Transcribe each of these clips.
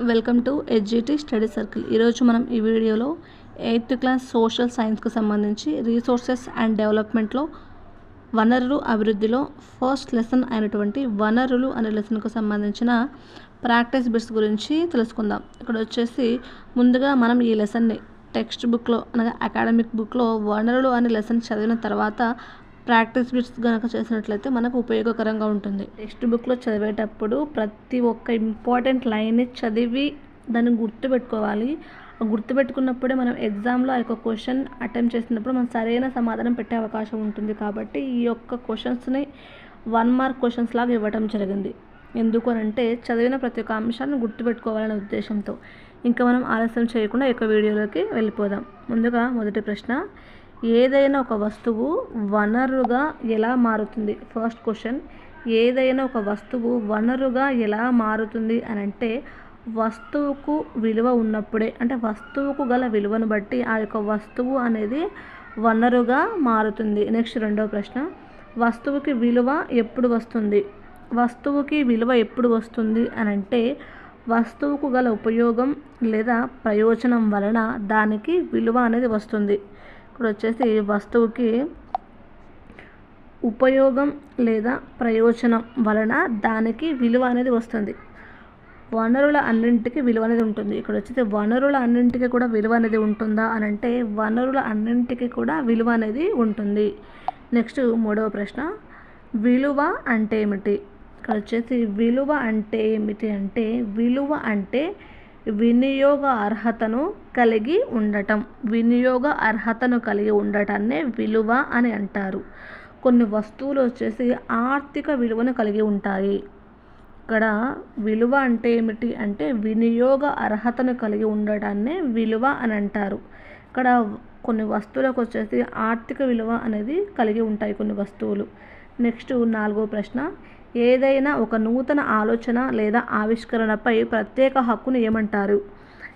Welcome to Edgity study circle ఈరోజు మనం ఈ వీడియోలో ఎయిత్ క్లాస్ సోషల్ సైన్స్కు సంబంధించి రీసోర్సెస్ అండ్ డెవలప్మెంట్లో వనరులు అభివృద్ధిలో ఫస్ట్ లెసన్ అయినటువంటి వనరులు అనే లెసన్కు సంబంధించిన ప్రాక్టీస్ బిట్స్ గురించి తెలుసుకుందాం. ఇక్కడ వచ్చేసి ముందుగా మనం ఈ లెసన్ని టెక్స్ట్ బుక్లో అనగా అకాడమిక్ బుక్లో వనరులు అనే లెసన్ చదివిన తర్వాత ప్రాక్టీస్ బిట్స్ కనుక చేసినట్లయితే మనకు ఉపయోగకరంగా ఉంటుంది. టెక్స్ట్ బుక్లో చదివేటప్పుడు ప్రతి ఒక్క ఇంపార్టెంట్ లైన్ని చదివి దాన్ని గుర్తుపెట్టుకోవాలి. ఆ గుర్తుపెట్టుకున్నప్పుడే మనం ఎగ్జామ్లో ఆ యొక్క క్వశ్చన్ అటెంప్ట్ చేసినప్పుడు మనం సరైన సమాధానం పెట్టే అవకాశం ఉంటుంది కాబట్టి ఈ యొక్క క్వశ్చన్స్ని వన్ మార్క్ క్వశ్చన్స్ లాగా ఇవ్వడం జరిగింది. ఎందుకు అని అంటే చదివిన ప్రతి ఒక్క అంశాన్ని గుర్తుపెట్టుకోవాలనే ఉద్దేశంతో. ఇంకా మనం ఆలస్యం చేయకుండా ఈ యొక్క వీడియోలోకి వెళ్ళిపోదాం. ముందుగా మొదటి ప్రశ్న ఏదైనా ఒక వస్తువు వనరుగా ఎలా మారుతుంది? ఫస్ట్ క్వశ్చన్ ఏదైనా ఒక వస్తువు వనరుగా ఎలా మారుతుంది అని అంటే వస్తువుకు విలువ ఉన్నప్పుడే అంటే వస్తువుకు గల విలువను బట్టి ఆ యొక్క వస్తువు అనేది వనరుగా మారుతుంది. నెక్స్ట్ రెండవ ప్రశ్న. వస్తువుకి విలువ ఎప్పుడు వస్తుంది? వస్తువుకి విలువ ఎప్పుడు వస్తుంది అని అంటే వస్తువుకు గల ఉపయోగం లేదా ప్రయోజనం వలన దానికి విలువ అనేది వస్తుంది. ఇక్కడ వచ్చేసి వస్తువుకి ఉపయోగం లేదా ప్రయోజనం వలన దానికి విలువ అనేది వస్తుంది. వనరుల అన్నింటికి విలువ అనేది ఉంటుంది. ఇక్కడ వచ్చేసి వనరుల అన్నింటికి కూడా విలువ అనేది ఉంటుందా అని అంటే వనరుల అన్నింటికి కూడా విలువ అనేది ఉంటుంది. నెక్స్ట్ మూడవ ప్రశ్న విలువ అంటే ఏమిటి? ఇక్కడ వచ్చేసి విలువ అంటే ఏమిటి అంటే విలువ అంటే వినియోగ అర్హతను కలిగి ఉండటం. వినియోగ అర్హతను కలిగి ఉండటాన్నే విలువ అని అంటారు. కొన్ని వస్తువులు వచ్చేసి ఆర్థిక విలువను కలిగి ఉంటాయి. ఇక్కడ విలువ అంటే ఏమిటి అంటే వినియోగ అర్హతను కలిగి ఉండటాన్నే విలువ అని అంటారు. ఇక్కడ కొన్ని వస్తువులకు వచ్చేసి ఆర్థిక విలువ అనేది కలిగి ఉంటాయి కొన్ని వస్తువులు. నెక్స్ట్ నాలుగో ప్రశ్న ఏదైనా ఒక నూతన ఆలోచన లేదా ఆవిష్కరణపై ప్రత్యేక హక్కును ఏమంటారు?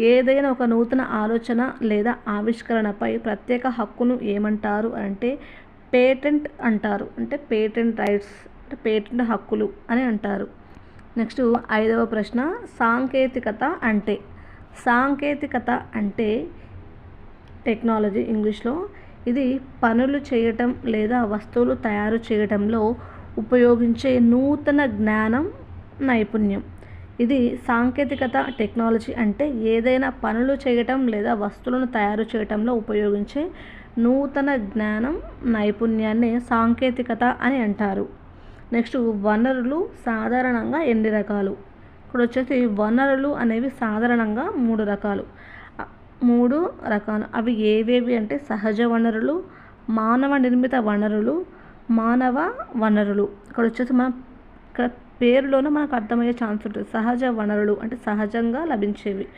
ఏదైనా ఒక నూతన ఆలోచన లేదా ఆవిష్కరణపై ప్రత్యేక హక్కును ఏమంటారు అంటే పేటెంట్ అంటారు. అంటే పేటెంట్ రైట్స్ అంటే పేటెంట్ హక్కులు అని అంటారు. నెక్స్ట్ ఐదవ ప్రశ్న సాంకేతికత అంటే సాంకేతికత అంటే టెక్నాలజీ ఇంగ్లీష్లో ఇది పనులు చేయటం లేదా వస్తువులు తయారు చేయటంలో ఉపయోగించే నూతన జ్ఞానం నైపుణ్యం. ఇది సాంకేతికత టెక్నాలజీ అంటే ఏదైనా పనులు చేయటం లేదా వస్తువులను తయారు చేయటంలో ఉపయోగించే నూతన జ్ఞానం నైపుణ్యాన్ని సాంకేతికత అని అంటారు. నెక్స్ట్ వనరులు సాధారణంగా ఎన్ని రకాలు? ఇక్కడ వచ్చేసి వనరులు అనేవి సాధారణంగా మూడు రకాలు. మూడు రకాలు. అవి ఏవేవి అంటే సహజ వనరులు మానవ నిర్మిత వనరులు మానవ వనరులు. ఇక్కడ వచ్చేసి మనం ఇక్కడ పేరులోనే మనకు అర్థమయ్యే ఛాన్స్ ఉంటుంది. సహజ వనరులు అంటే సహజంగా లభించేవి.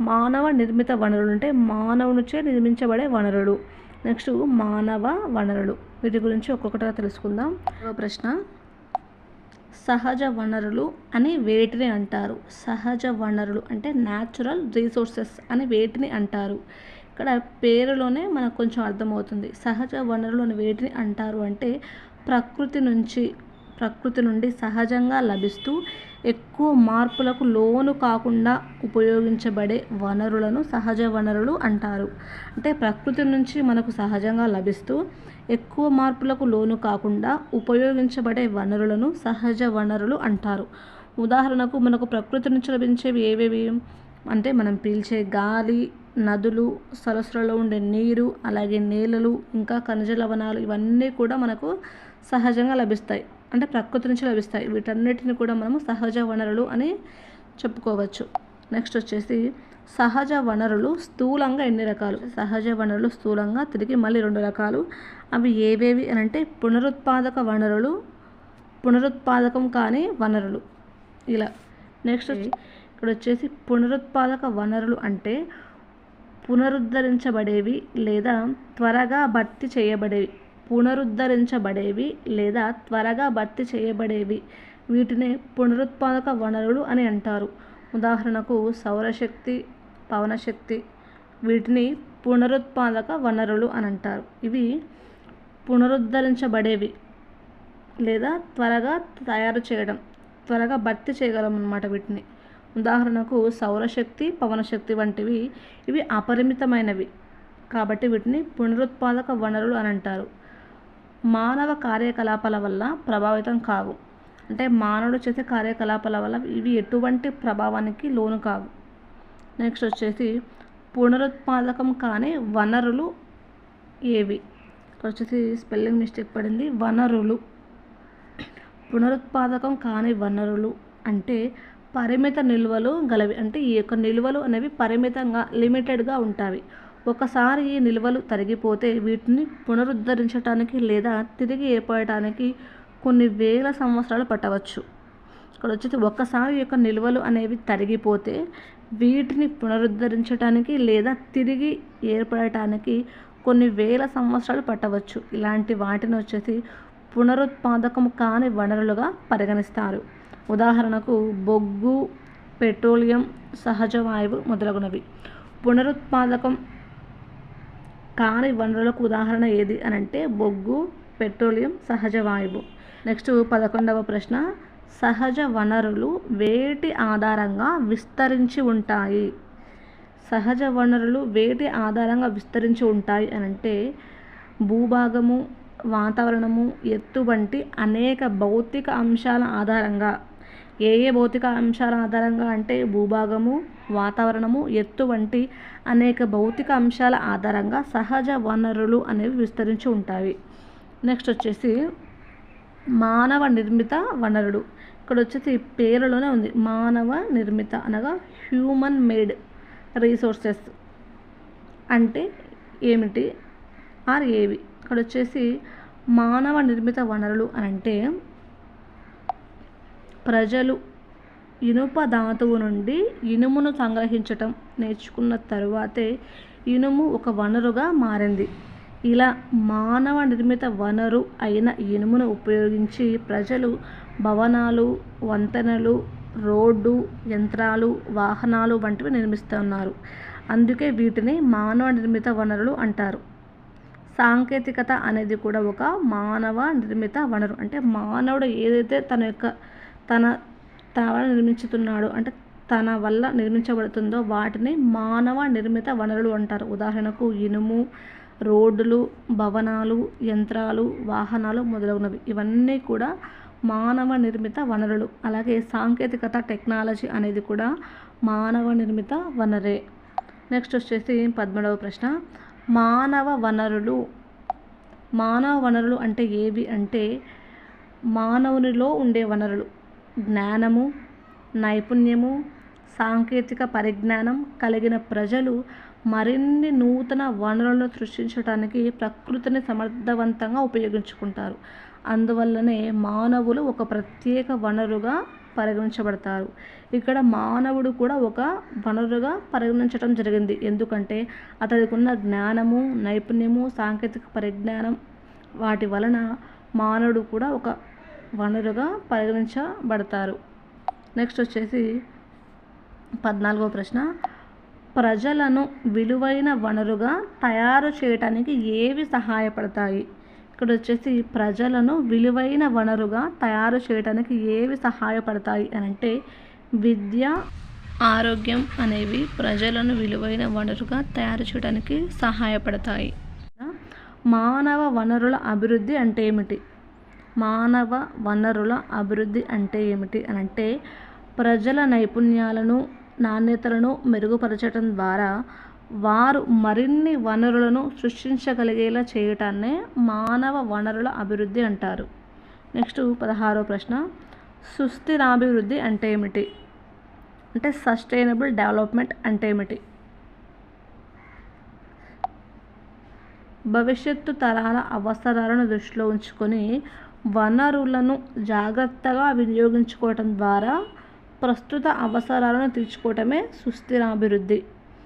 మానవ నిర్మిత వనరులు అంటే మానవునిచే నిర్మించబడే వనరులు. నెక్స్ట్ మానవ వనరులు. వీటి గురించి ఒక్కొక్కటిగా తెలుసుకుందాం. ప్రశ్న. సహజ వనరులు అని వేటిని అంటారు? సహజ వనరులు అంటే న్యాచురల్ రీసోర్సెస్ అని వేటిని అంటారు? ఇక్కడ పేరులోనే మనకు కొంచెం అర్థమవుతుంది. సహజ వనరులను వేటిని అంటారు అంటే ప్రకృతి నుంచి ప్రకృతి నుండి సహజంగా లభిస్తూ ఎక్కువ మార్పులకు లోను కాకుండా ఉపయోగించబడే వనరులను సహజ వనరులు అంటారు. అంటే ప్రకృతి నుంచి మనకు సహజంగా లభిస్తూ ఎక్కువ మార్పులకు లోను కాకుండా ఉపయోగించబడే వనరులను సహజ వనరులు అంటారు. ఉదాహరణకు మనకు ప్రకృతి నుంచి లభించేవి ఏవేవి? అంటే మనం పీల్చే గాలి నదులు సరస్సులలో ఉండే నీరు అలాగే నేలలు ఇంకా ఖనిజ లవణాలు ఇవన్నీ కూడా మనకు సహజంగా లభిస్తాయి. అంటే ప్రకృతి నుంచి లభిస్తాయి. వీటన్నిటిని కూడా మనము సహజ వనరులు అని చెప్పుకోవచ్చు. నెక్స్ట్ వచ్చేసి సహజ వనరులు స్థూలంగా ఎన్ని రకాలు? సహజ వనరులు స్థూలంగా తిరిగి మళ్ళీ రెండు రకాలు. అవి ఏవేవి అని అంటే పునరుత్పాదక వనరులు పునరుత్పాదకం కాని వనరులు. ఇలా. నెక్స్ట్ ఇక్కడ వచ్చేసి పునరుత్పాదక వనరులు అంటే పునరుద్ధరించబడేవి లేదా త్వరగా భర్తీ చేయబడేవి పునరుద్ధరించబడేవి లేదా త్వరగా భర్తీ చేయబడేవి వీటిని పునరుత్పాదక వనరులు అని అంటారు. ఉదాహరణకు సౌరశక్తి పవనశక్తి వీటిని పునరుత్పాదక వనరులు అని అంటారు. ఇవి పునరుద్ధరించబడేవి లేదా త్వరగా తయారు చేయడం త్వరగా భర్తీ చేయగలం అన్నమాట వీటిని. ఉదాహరణకు సౌరశక్తి పవనశక్తి వంటివి ఇవి అపరిమితమైనవి. కాబట్టి వీటిని పునరుత్పాదక వనరులు అని అంటారు. మానవ కార్యకలాపాల వల్ల ప్రభావితం కావు. అంటే మానవుడు చేసే కార్యకలాపాల వల్ల ఇవి ఎటువంటి ప్రభావానికి లోను కావు. నెక్స్ట్ వచ్చేసి పునరుత్పాదకం కాని వనరులు ఏవి? ఇక్కడ వచ్చేసి స్పెల్లింగ్ మిస్టేక్ పడింది. వనరులు. పునరుత్పాదకం కాని వనరులు అంటే పరిమిత నిల్వలు గలవి. అంటే ఈ యొక్క నిల్వలు అనేవి పరిమితంగా లిమిటెడ్గా ఉంటాయి. ఒకసారి ఈ నిల్వలు తరిగిపోతే వీటిని పునరుద్ధరించడానికి లేదా తిరిగి ఏర్పడటానికి కొన్ని వేల సంవత్సరాలు పట్టవచ్చు. ఇక్కడ వచ్చేసి ఒక్కసారి ఈ యొక్క నిల్వలు అనేవి తరిగిపోతే వీటిని పునరుద్ధరించడానికి లేదా తిరిగి ఏర్పడటానికి కొన్ని వేల సంవత్సరాలు పట్టవచ్చు. ఇలాంటి వాటిని వచ్చేసి పునరుత్పాదకం కాని వనరులుగా పరిగణిస్తారు. ఉదాహరణకు బొగ్గు పెట్రోలియం సహజ వాయువు మొదలగునవి. పునరుత్పాదకం కాని వనరులకు ఉదాహరణ ఏది అని అంటే బొగ్గు పెట్రోలియం సహజ వాయువు. నెక్స్ట్ పదకొండవ ప్రశ్న. సహజ వనరులు వేటి ఆధారంగా విస్తరించి ఉంటాయి? సహజ వనరులు వేటి ఆధారంగా విస్తరించి ఉంటాయి అని అంటే భూభాగము వాతావరణము ఎత్తు వంటి అనేక భౌతిక అంశాల ఆధారంగా ఏ ఏ భౌతిక అంశాల ఆధారంగా అంటే భూభాగము వాతావరణము ఎత్తు వంటి అనేక భౌతిక అంశాల ఆధారంగా సహజ వనరులు అనేవి విస్తరించి ఉంటాయి. నెక్స్ట్ వచ్చేసి మానవ నిర్మిత వనరులు. ఇక్కడ వచ్చేసి పేరులోనే ఉంది. మానవ నిర్మిత అనగా హ్యూమన్ మేడ్ రీసోర్సెస్ అంటే ఏమిటి? ఆర్ ఏవి ఇక్కడ వచ్చేసి మానవ నిర్మిత వనరులు అని అంటే ప్రజలు ఇనుప ధాతువు నుండి ఇనుమును సంగ్రహించటం నేర్చుకున్న తరువాతే ఇనుము ఒక వనరుగా మారింది. ఇలా మానవ నిర్మిత వనరు అయిన ఇనుమును ఉపయోగించి ప్రజలు భవనాలు వంతెనలు రోడ్డు యంత్రాలు వాహనాలు వంటివి నిర్మిస్తున్నారు. అందుకే వీటిని మానవ నిర్మిత వనరులు అంటారు. సాంకేతికత అనేది కూడా ఒక మానవ నిర్మిత వనరు. అంటే మానవుడు ఏదైతే తన యొక్క తన తన నిర్మించుతున్నాడు. అంటే తన వల్ల నిర్మించబడుతుందో వాటిని మానవ నిర్మిత వనరులు అంటారు. ఉదాహరణకు ఇనుము రోడ్డులు భవనాలు యంత్రాలు వాహనాలు మొదలగునవి. ఇవన్నీ కూడా మానవ నిర్మిత వనరులు. అలాగే సాంకేతికత టెక్నాలజీ అనేది కూడా మానవ నిర్మిత వనరే. నెక్స్ట్ వచ్చేసి పద్మూడవ ప్రశ్న. మానవ వనరులు మానవ వనరులు అంటే ఏవి? అంటే మానవునిలో ఉండే వనరులు. జ్ఞానము నైపుణ్యము సాంకేతిక పరిజ్ఞానం కలిగిన ప్రజలు మరిన్ని నూతన వనరులను సృష్టించడానికి ప్రకృతిని సమర్థవంతంగా ఉపయోగించుకుంటారు. అందువల్లనే మానవులు ఒక ప్రత్యేక వనరుగా పరిగణించబడతారు. ఇక్కడ మానవుడు కూడా ఒక వనరుగా పరిగణించడం జరిగింది. ఎందుకంటే అతడికి ఉన్న జ్ఞానము నైపుణ్యము సాంకేతిక పరిజ్ఞానం వాటి వలన మానవుడు కూడా ఒక వనరుగా పరిగణించబడతారు. నెక్స్ట్ వచ్చేసి పద్నాలుగో ప్రశ్న. ప్రజలను విలువైన వనరుగా తయారు చేయటానికి ఏవి సహాయపడతాయి? ఇక్కడ వచ్చేసి ప్రజలను విలువైన వనరుగా తయారు చేయడానికి ఏవి సహాయపడతాయి అని అంటే విద్య ఆరోగ్యం అనేవి ప్రజలను విలువైన వనరుగా తయారు చేయడానికి సహాయపడతాయి. మానవ వనరుల అభివృద్ధి అంటే ఏమిటి? మానవ వనరుల అభివృద్ధి అంటే ఏమిటి అని అంటే ప్రజల నైపుణ్యాలను నాణ్యతలను మెరుగుపరచడం ద్వారా వారు మరిన్ని వనరులను సృష్టించగలిగేలా చేయటాన్నే మానవ వనరుల అభివృద్ధి అంటారు. నెక్స్ట్ పదహారో ప్రశ్న. సుస్థిరాభివృద్ధి అంటే ఏమిటి? అంటే సస్టైనబుల్ డెవలప్మెంట్ అంటే ఏమిటి? భవిష్యత్తు తరాల అవసరాలను దృష్టిలో ఉంచుకొని వనరులను జాగ్రత్తగా వినియోగించుకోవటం ద్వారా ప్రస్తుత అవసరాలను తీర్చుకోవటమే సుస్థిరాభివృద్ధి.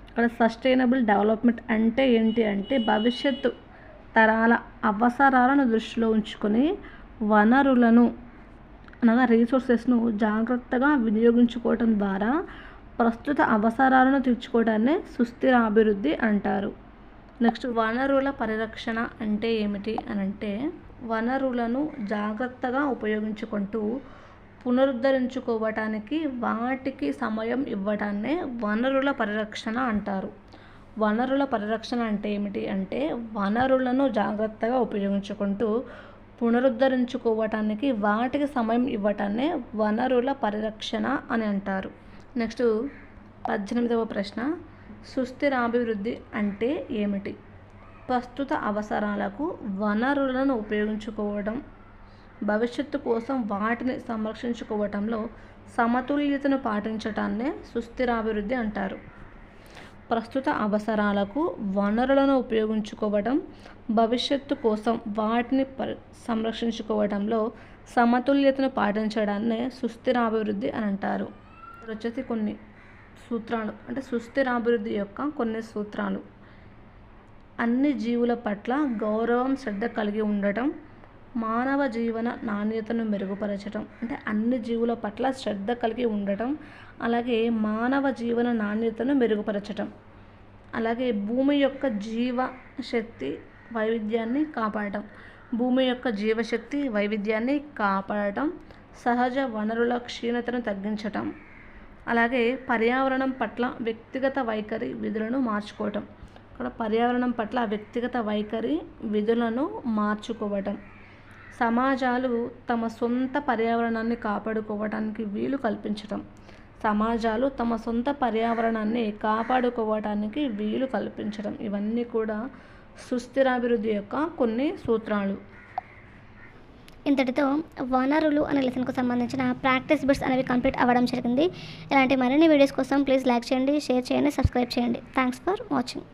అక్కడ సస్టైనబుల్ డెవలప్మెంట్ అంటే ఏంటి అంటే భవిష్యత్తు తరాల అవసరాలను దృష్టిలో ఉంచుకొని వనరులను అనగా రీసోర్సెస్ను జాగ్రత్తగా వినియోగించుకోవటం ద్వారా ప్రస్తుత అవసరాలను తీర్చుకోవడాన్ని సుస్థిర అభివృద్ధి అంటారు. నెక్స్ట్ వనరుల పరిరక్షణ అంటే ఏమిటి అని అంటే వనరులను జాగ్రత్తగా ఉపయోగించుకుంటూ పునరుద్ధరించుకోవటానికి వాటికి సమయం ఇవ్వటాన్నే వనరుల పరిరక్షణ అంటారు. వనరుల పరిరక్షణ అంటే ఏమిటి అంటే వనరులను జాగ్రత్తగా ఉపయోగించుకుంటూ పునరుద్ధరించుకోవటానికి వాటికి సమయం ఇవ్వటాన్నే వనరుల పరిరక్షణ అని అంటారు. నెక్స్ట్ పద్దెనిమిదవ ప్రశ్న సుస్థిరాభివృద్ధి అంటే ఏమిటి? ప్రస్తుత అవసరాలకు వనరులను ఉపయోగించుకోవడం భవిష్యత్తు కోసం వాటిని సంరక్షించుకోవటంలో సమతుల్యతను పాటించటాన్నే సుస్థిరాభివృద్ధి అంటారు. ప్రస్తుత అవసరాలకు వనరులను ఉపయోగించుకోవడం భవిష్యత్తు కోసం వాటిని పరి సంరక్షించుకోవడంలో సమతుల్యతను పాటించడాన్నే సుస్థిరాభివృద్ధి అని అంటారు. వచ్చేసి కొన్ని సూత్రాలు అంటే సుస్థిరాభివృద్ధి యొక్క కొన్ని సూత్రాలు. అన్ని జీవుల పట్ల గౌరవం శ్రద్ధ కలిగి ఉండటం మానవ జీవన నాణ్యతను మెరుగుపరచడం అంటే అన్ని జీవుల పట్ల శ్రద్ధ కలిగి ఉండటం అలాగే మానవ జీవన నాణ్యతను మెరుగుపరచటం. అలాగే భూమి యొక్క జీవ శక్తి వైవిధ్యాన్ని కాపాడటం. భూమి యొక్క జీవశక్తి వైవిధ్యాన్ని కాపాడటం సహజ వనరుల క్షీణతను తగ్గించటం. అలాగే పర్యావరణం పట్ల వ్యక్తిగత వైఖరి విధులను మార్చుకోవటం. ఇక్కడ పర్యావరణం పట్ల వ్యక్తిగత వైఖరి విధులను మార్చుకోవటం. సమాజాలు తమ సొంత పర్యావరణాన్ని కాపాడుకోవడానికి వీలు కల్పించటం. సమాజాలు తమ సొంత పర్యావరణాన్ని కాపాడుకోవటానికి వీలు కల్పించడం ఇవన్నీ కూడా సుస్థిరాభివృద్ధి యొక్క కొన్ని సూత్రాలు. ఇంతటితో వనరులు అనే లెసన్కు సంబంధించిన ప్రాక్టీస్ బిట్స్ అనేవి కంప్లీట్ అవ్వడం జరిగింది. ఇలాంటి మరిన్ని వీడియోస్ కోసం ప్లీజ్ లైక్ చేయండి షేర్ చేయండి సబ్స్క్రైబ్ చేయండి. Thanks for watching.